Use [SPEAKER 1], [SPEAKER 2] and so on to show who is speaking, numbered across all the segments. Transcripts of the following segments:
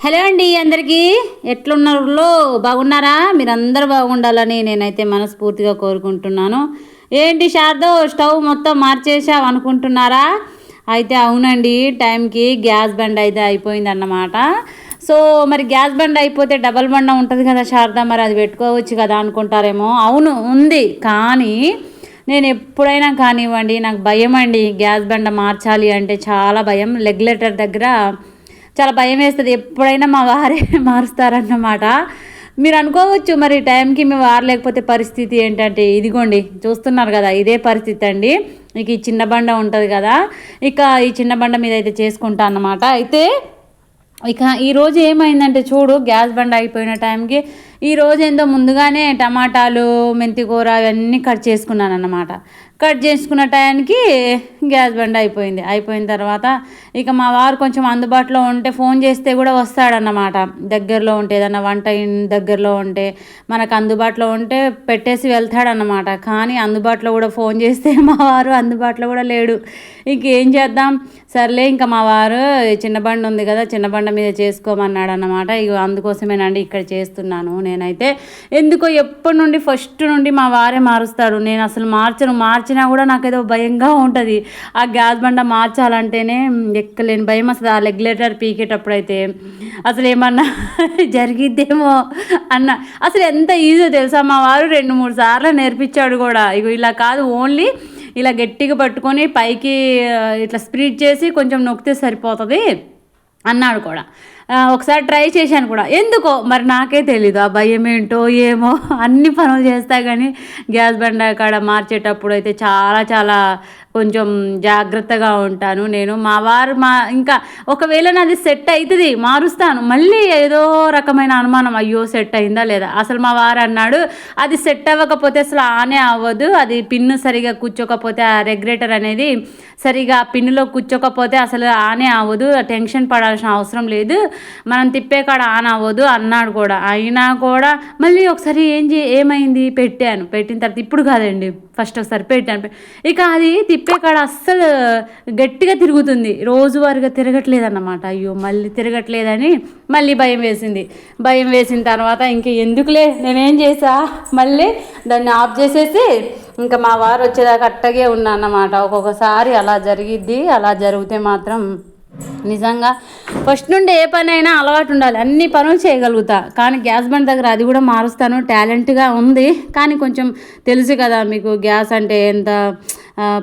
[SPEAKER 1] Hello అండి అందరికీ. ఎట్లున్నారో బాగున్నారా? మీరందరూ బాగుండాలని నేనైతే మనస్ఫూర్తిగా కోరుకుంటున్నాను. ఏంటి శారదో స్టవ్ మొత్తం మార్చేసావు అనుకుంటున్నారా? అయితే అవునండి టైంకి గ్యాస్ బండ్ అయితే అయిపోయింది అన్నమాట సో మరి గ్యాస్ బండ్ అయిపోతే డబల్ బండ ఉంటుంది కదా శారద మరి అది పెట్టుకోవచ్చు కదా అనుకుంటారేమో. అవును ఉంది. కానీ నేను ఎప్పుడైనా కానివ్వండి నాకు భయం అండి గ్యాస్ బండ మార్చాలి అంటే చాలా భయం. రెగ్యులేటర్ దగ్గర చాలా భయం వేస్తుంది. ఎప్పుడైనా మా వారే మారుస్తారన్నమాట. మీరు అనుకోవచ్చు మరి టైంకి మేము వారు లేకపోతే పరిస్థితి ఏంటంటే ఇదిగోండి చూస్తున్నారు కదా ఇదే పరిస్థితి అండి. ఇక ఈ చిన్న బండ ఉంటుంది కదా ఇక ఈ చిన్న బండ మీద అయితే చేసుకుంటా అన్నమాట. అయితే ఇక ఈరోజు ఏమైందంటే చూడు గ్యాస్ బండ అయిపోయిన టైంకి ఈరోజు ఏందో ముందుగానే టమాటాలు మెంతికూర అవన్నీ కట్ చేసుకున్నాను అన్నమాట కట్ చేసుకున్న టైంకి గ్యాస్ బండ్ అయిపోయింది. అయిపోయిన తర్వాత ఇక మా వారు కొంచెం అందుబాటులో ఉంటే ఫోన్ చేస్తే కూడా వస్తాడన్నమాట. దగ్గరలో ఉంటే ఏదన్నా వంట దగ్గరలో ఉంటే మనకు అందుబాటులో ఉంటే పెట్టేసి వెళ్తాడన్నమాట. కానీ అందుబాటులో కూడా ఫోన్ చేస్తే మా వారు అందుబాటులో కూడా లేడు. ఇంకేం చేద్దాం? సర్లే ఇంకా మా వారు చిన్న బండి ఉంది కదా చిన్న బండ మీద చేసుకోమన్నాడు అన్నమాట ఇక అందుకోసమేనండి ఇక్కడ చేస్తున్నాను నేనైతే. ఎందుకో ఎప్పటి నుండి ఫస్ట్ నుండి మా వారే మారుస్తాడు. నేను అసలు మార్చను మార్చినా కూడా నాకు ఏదో భయంగా ఉంటుంది. ఆ గ్యాస్ బండ మార్చాలంటేనే ఎక్కలేని భయం అసలు ఆ రెగ్యులేటర్ పీకేటప్పుడు అయితే అసలు ఏమన్నా జరిగిద్దేమో అన్న. అసలు ఎంత ఈజీ తెలుసా? మా వారు రెండు మూడు సార్లు నేర్పించాడు కూడా. ఇగో ఇలా కాదు ఓన్లీ ఇలా గట్టిగా పట్టుకొని పైకి ఇట్లా స్ప్రీడ్ చేసి కొంచెం నొక్కితే సరిపోతుంది అన్నాడు కూడా. ఒకసారి ట్రై చేశాను కూడా. ఎందుకో? మరి నాకే తెలీదు. ఆ భయం ఏంటో ఏమో? అన్ని పనులు చేస్తా కానీ గ్యాస్ బండ కాడ మార్చేటప్పుడు అయితే చాలా చాలా కొంచెం జాగ్రత్తగా ఉంటాను. నేను మా వారు మా ఇంకా ఒకవేళ నాది సెట్ అవుతుంది మారుస్తాను. మళ్ళీ ఏదో రకమైన అనుమానం అయ్యో సెట్ అయిందా లేదా? అసలు మా వారు అన్నాడు అది సెట్ అవ్వకపోతే అసలు ఆనే అవ్వదు. అది పిన్ను సరిగా కూర్చోకపోతే ఆ రెగ్యులేటర్ అనేది సరిగా పిన్నులో కూర్చోకపోతే అసలు ఆనే అవ్వదు. టెన్షన్ పడాల్సిన అవసరం లేదు. మనం తిప్పే కాడ ఆన్ అవ్వదు అన్నాడు కూడా. అయినా కూడా మళ్ళీ ఒకసారి ఏం చే ఏమైంది? పెట్టాను. పెట్టిన తర్వాత ఇప్పుడు కాదండి. ఫస్ట్ ఒకసారి పెట్టాను. ఇక అది తిప్పే కాడ అస్సలు గట్టిగా తిరుగుతుంది. రోజువారీగా తిరగట్లేదు అన్నమాట అయ్యో మళ్ళీ తిరగట్లేదని మళ్ళీ భయం వేసింది. భయం వేసిన తర్వాత ఇంక ఎందుకులే నేనేం చేసా? మళ్ళీ దాన్ని ఆఫ్ చేసేసి ఇంకా మా వారు వచ్చేదాకా అట్టగే ఉన్నా అన్నమాట. ఒక్కొక్కసారి అలా జరిగిద్ది అలా జరిగితే మాత్రం నిజంగా ఫస్ట్ నుండి ఏ పని అయినా అలవాటు ఉండాలి. అన్ని పనులు చేయగలుగుతా. కానీ గ్యాస్ బండ్ దగ్గర అది కూడా మారుస్తాను. టాలెంట్గా ఉంది. కానీ కొంచెం తెలుసు కదా మీకు గ్యాస్ అంటే ఎంత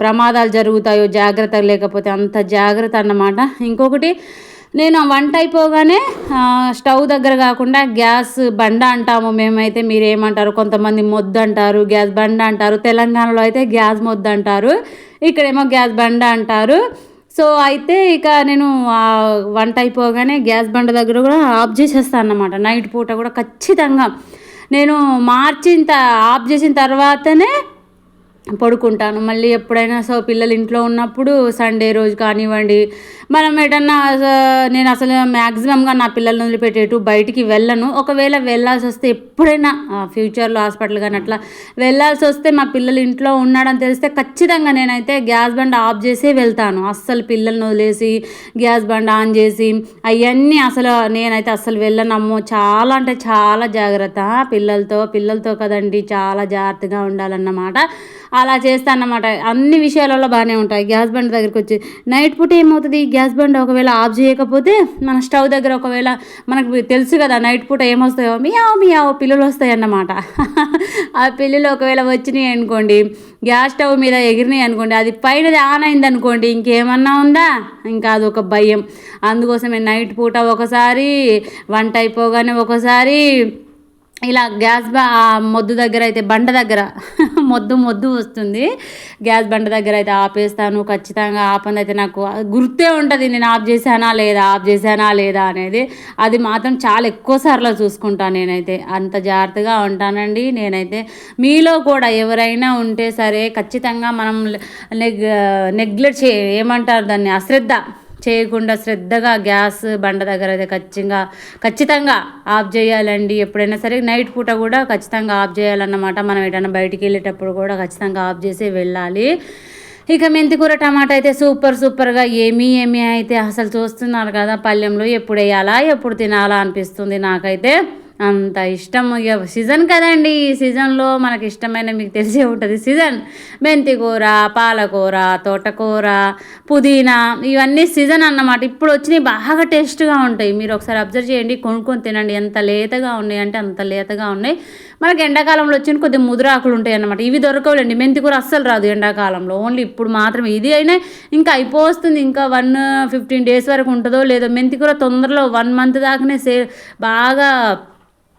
[SPEAKER 1] ప్రమాదాలు జరుగుతాయో జాగ్రత్త లేకపోతే అంత జాగ్రత్త అన్నమాట. ఇంకొకటి నేను ఆ వంట అయిపోగానే స్టవ్ దగ్గర కాకుండా గ్యాస్ బండ అంటాము మేమైతే మీరు ఏమంటారు కొంతమంది మొద్దు అంటారు గ్యాస్ బండ అంటారు. తెలంగాణలో అయితే గ్యాస్ మొద్దు అంటారు. ఇక్కడేమో గ్యాస్ బండ అంటారు. సో అయితే ఇక నేను వంట అయిపోగానే గ్యాస్ బండ దగ్గర కూడా ఆఫ్ చేసేస్తాను అన్నమాట. నైట్ పూట కూడా ఖచ్చితంగా. నేను మార్చిన ఆఫ్ చేసిన తర్వాతనే పడుకుంటాను. మళ్ళీ ఎప్పుడైనా సో పిల్లలు ఇంట్లో ఉన్నప్పుడు సండే రోజు కానివ్వండి మనం ఏటన్నా నేను అసలు మ్యాక్సిమంగా నా పిల్లల్ని వదిలిపెట్టేటు బయటికి వెళ్ళను. ఒకవేళ వెళ్ళాల్సి వస్తే ఎప్పుడైనా ఫ్యూచర్లో హాస్పిటల్ కానీ అట్లా వెళ్ళాల్సి వస్తే మా పిల్లలు ఇంట్లో ఉన్నాడని తెలిస్తే ఖచ్చితంగా నేనైతే గ్యాస్ బండ్ ఆఫ్ చేసే వెళ్తాను. అస్సలు పిల్లల్ని వదిలేసి గ్యాస్ బండ్ ఆన్ చేసి అవన్నీ అసలు నేనైతే అస్సలు వెళ్ళనమ్మో చాలా అంటే చాలా జాగ్రత్త. పిల్లలతో పిల్లలతో కదండి చాలా జాగ్రత్తగా ఉండాలన్నమాట. అలా చేస్తానమాట అన్ని విషయాలలో బాగానే ఉంటాయి. గ్యాస్ బండ్ దగ్గరికి వచ్చి నైట్ పూట ఏమవుతుంది? గ్యాస్ బండ్ ఒకవేళ ఆఫ్ చేయకపోతే మన స్టవ్ దగ్గర ఒకవేళ మనకు తెలుసు కదా నైట్ పూట ఏమొస్తాయో? మియావ్ మియావ్ పిల్లలు వస్తాయి అన్నమాట. ఆ పిల్లలు ఒకవేళ వచ్చినాయి అనుకోండి గ్యాస్ స్టవ్ మీద ఎగిరినాయి అనుకోండి అది పైనది ఆన్ అయింది అనుకోండి ఇంకేమన్నా ఉందా? ఇంకా అది ఒక భయం. అందుకోసమే నైట్ పూట ఒకసారి వంట అయిపోగానే ఒకసారి ఇలా గ్యాస్ బా మొద్దు దగ్గర అయితే బండ దగ్గర మొద్దు మొద్దు వస్తుంది. గ్యాస్ బండ దగ్గర అయితే ఆపేస్తాను. ఖచ్చితంగా ఆపంది అయితే నాకు గుర్తే ఉంటుంది నేను ఆఫ్ చేశానా లేదా ఆఫ్ చేశానా లేదా అనేది. అది మాత్రం చాలా ఎక్కువ సార్లు చూసుకుంటాను నేనైతే. అంత జాగ్రత్తగా ఉంటానండి నేనైతే. మీలో కూడా ఎవరైనా ఉంటే సరే ఖచ్చితంగా మనం నెగ్ నెగ్లెక్ట్ చే ఏమంటారు దాన్ని? అశ్రద్ధ. చేయకుండా శ్రద్ధగా గ్యాస్ బండ దగ్గర అయితే ఖచ్చితంగా ఖచ్చితంగా ఆఫ్ చేయాలండి. ఎప్పుడైనా సరే నైట్ పూట కూడా ఖచ్చితంగా ఆఫ్ చేయాలన్నమాట. మనం ఎటైనా బయటికి వెళ్ళేటప్పుడు కూడా ఖచ్చితంగా ఆఫ్ చేసి వెళ్ళాలి. ఇక మెంతికూర టమాటా అయితే సూపర్ సూపర్గా ఏమీ ఏమీ అయితే అసలు చూస్తున్నారు కదా పల్లెంలో. ఎప్పుడు వేయాలా ఎప్పుడు తినాలా అనిపిస్తుంది నాకైతే. అంత ఇష్టం. ఇక సీజన్ కదండి ఈ సీజన్లో మనకి ఇష్టమైన మీకు తెలిసే ఉంటుంది సీజన్. మెంతి కూర పాలకూర తోటకూర పుదీనా ఇవన్నీ సీజన్ అన్నమాట. ఇప్పుడు వచ్చినవి బాగా టేస్ట్గా ఉంటాయి. మీరు ఒకసారి అబ్జర్వ్ చేయండి కొనుక్కొని తినండి. ఎంత లేతగా ఉన్నాయి అంటే అంత లేతగా ఉన్నాయి. మనకి ఎండాకాలంలో వచ్చిన కొద్దిగా ముదురాకులు ఉంటాయి అన్నమాట. ఇవి దొరకవులేండి. మెంతి కూర అస్సలు రాదు ఎండాకాలంలో. ఓన్లీ ఇప్పుడు మాత్రమే. ఇది అయినా ఇంకా అయిపోతుంది ఇంకా వన్ ఫిఫ్టీన్ డేస్ వరకు ఉంటుందో లేదో. మెంతి కూర తొందరలో వన్ మంత్ దాకానే సే బాగా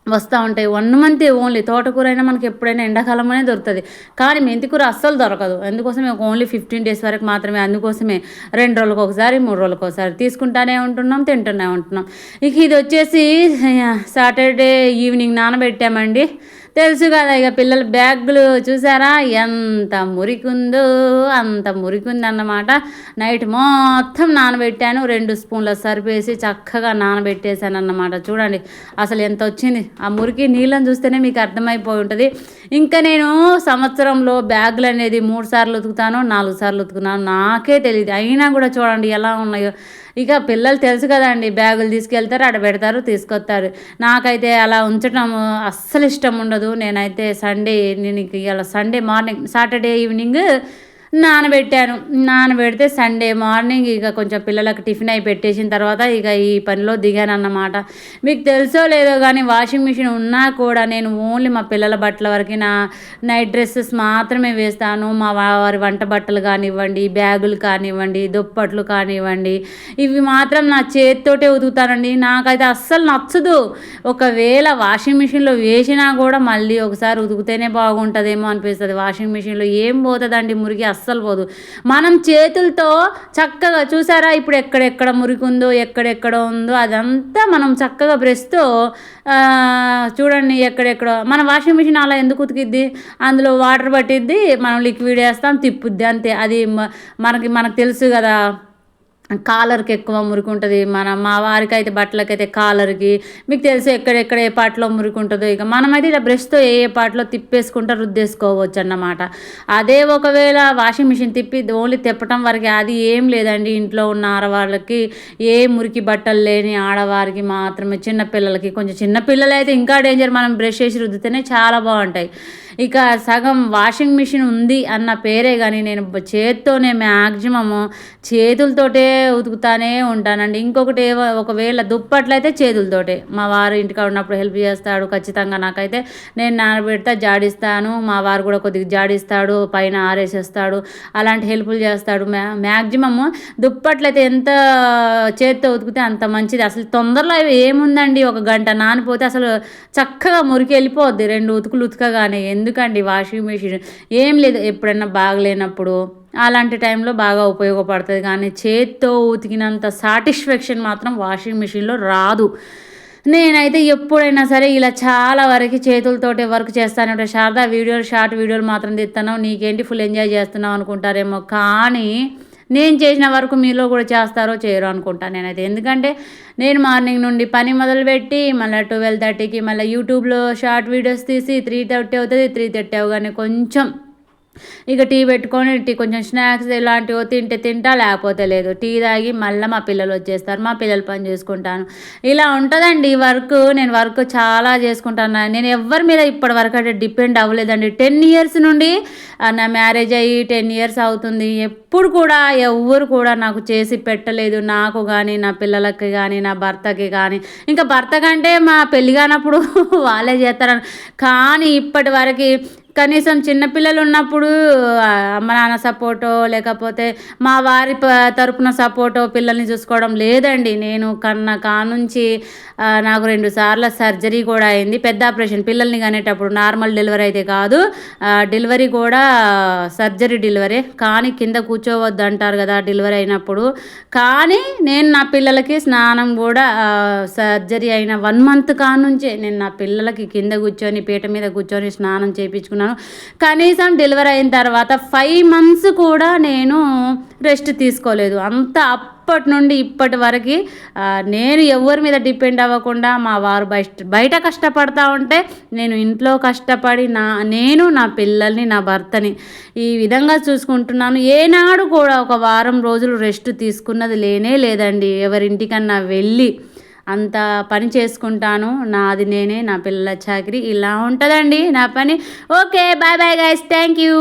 [SPEAKER 1] వస్తూ ఉంటాయి. వన్ మంత్ ఓన్లీ తోటకూర అయినా మనకి ఎప్పుడైనా ఎండాకాలంలోనే దొరుకుతుంది. కానీ మెంతికూర అస్సలు దొరకదు. అందుకోసమే ఓన్లీ ఫిఫ్టీన్ డేస్ వరకు మాత్రమే అందుకోసమే రెండు రోజులకు ఒకసారి మూడు రోజులకు ఒకసారి తీసుకుంటానే ఉంటున్నాం తింటూనే ఉంటున్నాం. ఇక ఇది వచ్చేసి సాటర్డే ఈవినింగ్ నానబెట్టామండి. తెలుసు కదా ఇక పిల్లల బ్యాగులు చూసారా? ఎంత మురికుందో అంత మురికుంది అన్నమాట నైట్ మొత్తం నానబెట్టాను. రెండు స్పూన్ల సరిపేసి చక్కగా నానబెట్టేశాను అన్నమాట చూడండి అసలు ఎంత వచ్చింది. ఆ మురికి నీళ్ళని చూస్తేనే మీకు అర్థమైపోయి ఉంటుంది. ఇంకా నేను సంవత్సరంలో బ్యాగులు అనేది మూడు సార్లు ఉతుకుతాను నాలుగు సార్లు ఉతుకున్నాను నాకే తెలియదు అయినా కూడా చూడండి ఎలా ఉన్నాయో. ఇక పిల్లలు తెలుసు కదండి బ్యాగులు తీసుకెళ్తారు ఆడ పెడతారు తీసుకొస్తారు. నాకైతే అలా ఉంచడం అస్సలు ఇష్టం ఉండదు. నేనైతే సండే నేను ఇలా సండే మార్నింగ్ సాటర్డే ఈవినింగ్ నానబెట్టాను. నానబెడితే సండే మార్నింగ్ ఇక కొంచెం పిల్లలకు టిఫిన్ అయి పెట్టేసిన తర్వాత ఇక ఈ పనిలో దిగాను అన్నమాట మీకు తెలుసో లేదో కానీ వాషింగ్ మిషన్ ఉన్నా కూడా నేను ఓన్లీ మా పిల్లల బట్టల వరకు నా నైట్ డ్రెస్సెస్ మాత్రమే వేస్తాను. మా వారి వంట బట్టలు కానివ్వండి బ్యాగులు కానివ్వండి దుప్పట్లు కానివ్వండి ఇవి మాత్రం నా చేతితోటే ఉతుకుతానండి. నాకైతే అస్సలు నచ్చదు. ఒకవేళ వాషింగ్ మిషన్లో వేసినా కూడా మళ్ళీ ఒకసారి ఉతుకుతేనే బాగుంటుందేమో అనిపిస్తుంది. వాషింగ్ మిషన్లో ఏం పోతుందండి మురికి అస్సలు అస్సలు పోదు. మనం చేతులతో చక్కగా చూసారా? ఇప్పుడు ఎక్కడెక్కడ మురికి ఉందో ఎక్కడెక్కడ ఉందో అదంతా మనం చక్కగా బ్రష్తో చూడండి ఎక్కడెక్కడ. మన వాషింగ్ మిషన్ అలా ఎందుకు ఉతికిద్ది? అందులో వాటర్ పట్టిద్ది మనం లిక్విడ్ వేస్తాం తిప్పుద్ది అంతే. అది మనకి మనకు తెలుసు కదా. కాలర్కి ఎక్కువ మురికి ఉంటుంది మన మా వారికి అయితే బట్టలకైతే కాలర్కి మీకు తెలుసు ఎక్కడెక్కడ ఏ పాటలో మురికి ఉంటుందో ఇక మనమైతే ఇలా బ్రష్తో ఏ ఏ పాటలో తిప్పేసుకుంటా రుద్దేసుకోవచ్చు అన్నమాట అదే ఒకవేళ వాషింగ్ మిషన్ తిప్పి ఓన్లీ తిప్పటం వరకు అది ఏం లేదండి ఇంట్లో ఉన్న ఆడవాళ్ళకి. ఏ మురికి బట్టలు లేని ఆడవారికి మాత్రమే చిన్నపిల్లలకి కొంచెం చిన్నపిల్లలు అయితే ఇంకా డేంజర్. మనం బ్రష్ చేసి రుద్దితేనే చాలా బాగుంటాయి. ఇక సగం వాషింగ్ మిషన్ ఉంది అన్న పేరే కానీ నేను చేత్తోనే మ్యాక్సిమము చేతులతోటే ఉతుకుతానే ఉంటానండి. ఇంకొకటి ఒకవేళ దుప్పట్లయితే చేతులతోటే. మా వారు ఇంటికాడ ఉన్నప్పుడు హెల్ప్ చేస్తాడు ఖచ్చితంగా నాకైతే. నేను నానబెడితే జాడిస్తాను. మా వారు కూడా కొద్దిగా జాడిస్తాడు పైన ఆరేసేస్తాడు. అలాంటి హెల్ప్లు చేస్తాడు. మ్యా మ్యాక్సిమము దుప్పట్లయితే ఎంత చేత్తో ఉతికితే అంత మంచిది. అసలు తొందరలో ఏముందండి? ఒక గంట నానిపోతే అసలు చక్కగా మురికి వెళ్ళిపోద్ది. రెండు ఉతుకులు ఉతకగానే. ఎందుకండి వాషింగ్ మెషిన్? ఏం లేదు ఎప్పుడైనా బాగలేనప్పుడు. అలాంటి టైంలో బాగా ఉపయోగపడుతుంది. కానీ చేత్తో ఉతికినంత సాటిస్ఫాక్షన్ మాత్రం వాషింగ్ మెషిన్లో రాదు. నేనైతే ఎప్పుడైనా సరే ఇలా చాలా వరకు చేతులతోటే వర్క్ చేస్తానంటే శారదా వీడియోలు షార్ట్ వీడియోలు మాత్రం తీస్తాను నీకేంటి ఫుల్ ఎంజాయ్ చేస్తున్నావు అనుకుంటారేమో. కానీ నేను చేసిన వరకు మీలో కూడా చేస్తారో చేయరో అనుకుంటాను నేనైతే. ఎందుకంటే నేను మార్నింగ్ నుండి పని మొదలుపెట్టి మళ్ళీ ట్వెల్వ్ థర్టీకి మళ్ళీ యూట్యూబ్లో షార్ట్ వీడియోస్ తీసి త్రీ థర్టీ అవుతుంది త్రీ థర్టీ అవగానే కొంచెం ఇక టీ పెట్టుకొని టీ కొంచెం స్నాక్స్ ఇలాంటివి తింటే తింటా లేకపోతే లేదు. టీ తాగి మళ్ళీ మా పిల్లలు వచ్చేస్తారు మా పిల్లలు పని చేసుకుంటాను. ఇలా ఉంటుందండి వర్క్. నేను వర్క్ చాలా చేసుకుంటాను. నేను ఎవరి మీద ఇప్పటి వరకు అంటే డిపెండ్ అవ్వలేదండి. టెన్ ఇయర్స్ నుండి నా మ్యారేజ్ అయ్యి టెన్ ఇయర్స్ అవుతుంది. ఎప్పుడు కూడా ఎవ్వరు కూడా నాకు చేసి పెట్టలేదు. నాకు కానీ నా పిల్లలకి కానీ నా భర్తకి కానీ ఇంకా భర్త కంటే మా పెళ్ళి కానప్పుడు వాళ్ళే చేస్తారని. కానీ ఇప్పటి వరకు కనీసం చిన్నపిల్లలు ఉన్నప్పుడు అమ్మ నాన్న సపోర్టో లేకపోతే మా వారి తరపున సపోర్టో పిల్లల్ని చూసుకోవడం లేదండి. నేను కన్న కానుంచి నాకు రెండు సార్లు సర్జరీ కూడా అయింది. పెద్ద ఆపరేషన్ పిల్లల్ని కనేటప్పుడు నార్మల్ డెలివరీ అయితే కాదు. డెలివరీ కూడా సర్జరీ డెలివరీ. కానీ కింద కూర్చోవద్దు అంటారు కదా డెలివరీ అయినప్పుడు. కానీ నేను నా పిల్లలకి స్నానం కూడా సర్జరీ అయిన వన్ మంత్ కానుంచే నేను నా పిల్లలకి కింద కూర్చొని పీట మీద కూర్చొని స్నానం చేయించుకున్నాను అనుకున్నాను కనీసం డెలివరీ అయిన తర్వాత ఫైవ్ మంత్స్ కూడా నేను రెస్ట్ తీసుకోలేదు. అంత అప్పటి నుండి ఇప్పటి వరకు నేను ఎవరి మీద డిపెండ్ అవ్వకుండా మా వారు బయట బయట కష్టపడతా ఉంటే నేను ఇంట్లో కష్టపడి నా నేను నా పిల్లల్ని నా భర్తని ఈ విధంగా చూసుకుంటున్నాను. ఏనాడు కూడా ఒక వారం రోజులు రెస్ట్ తీసుకున్నది లేనే లేదండి. ఎవరింటికన్నా వెళ్ళి అంత పని చేసుకుంటాను. నాది నేనే నా పిల్లల చాకరీ. ఇలా ఉంటుందండి నా పని. Okay bye bye guys thank you